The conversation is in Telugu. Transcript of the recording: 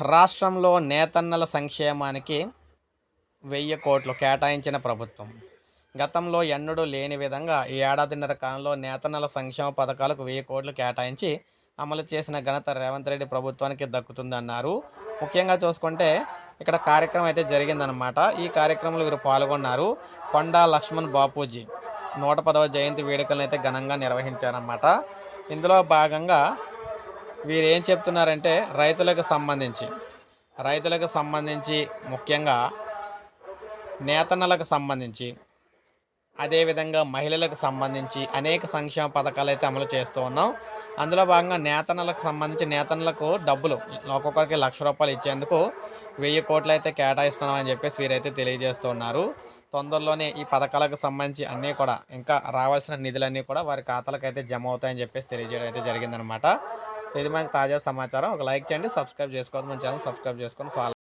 రాష్ట్రంలో నేతన్నల సంక్షేమానికి వెయ్యి కోట్లు కేటాయించిన ప్రభుత్వం. గతంలో ఎన్నడూ లేని విధంగా ఈ ఏడాదిన్నర కాలంలో నేతన్నల సంక్షేమ పథకాలకు వెయ్యి కోట్లు కేటాయించి అమలు చేసిన ఘనత రేవంత్ రెడ్డి ప్రభుత్వానికి దక్కుతుందన్నారు. ముఖ్యంగా చూసుకుంటే ఇక్కడ కార్యక్రమం అయితే జరిగిందనమాట ఈ కార్యక్రమంలో వీరు పాల్గొన్నారు కొండా లక్ష్మణ్ బాపూజీ. నూట పదవ జయంతి వేడుకలను అయితే ఘనంగా నిర్వహించారన్నమాట. ఇందులో భాగంగా వీరు ఏం చెప్తున్నారంటే రైతులకు సంబంధించి రైతులకు సంబంధించి ముఖ్యంగా నేతన్నలకు సంబంధించి అదేవిధంగా మహిళలకు సంబంధించి అనేక సంక్షేమ పథకాలు అయితే అమలు చేస్తూ ఉన్నాం. అందులో భాగంగా నేతన్నలకు సంబంధించి నేతన్నలకు డబ్బులు ఒక్కొక్కరికి లక్ష రూపాయలు ఇచ్చేందుకు వెయ్యి కోట్లు అయితే కేటాయిస్తున్నామని చెప్పేసి వీరైతే తెలియజేస్తూ ఉన్నారు. తొందరలోనే ఈ పథకాలకు సంబంధించి అన్నీ కూడా ఇంకా రావాల్సిన నిధులన్నీ కూడా వారి ఖాతాలకు అయితే జమ అవుతాయని చెప్పేసి తెలియజేయడం అయితే జరిగిందనమాట సో ఇది మనకి తాజా సమాచారం. ఒక లైక్ చేయండి సబ్స్క్రైబ్ చేసుకోవద్దు మన ఛానల్ సబ్స్క్రైబ్ చేసుకొని ఫాలో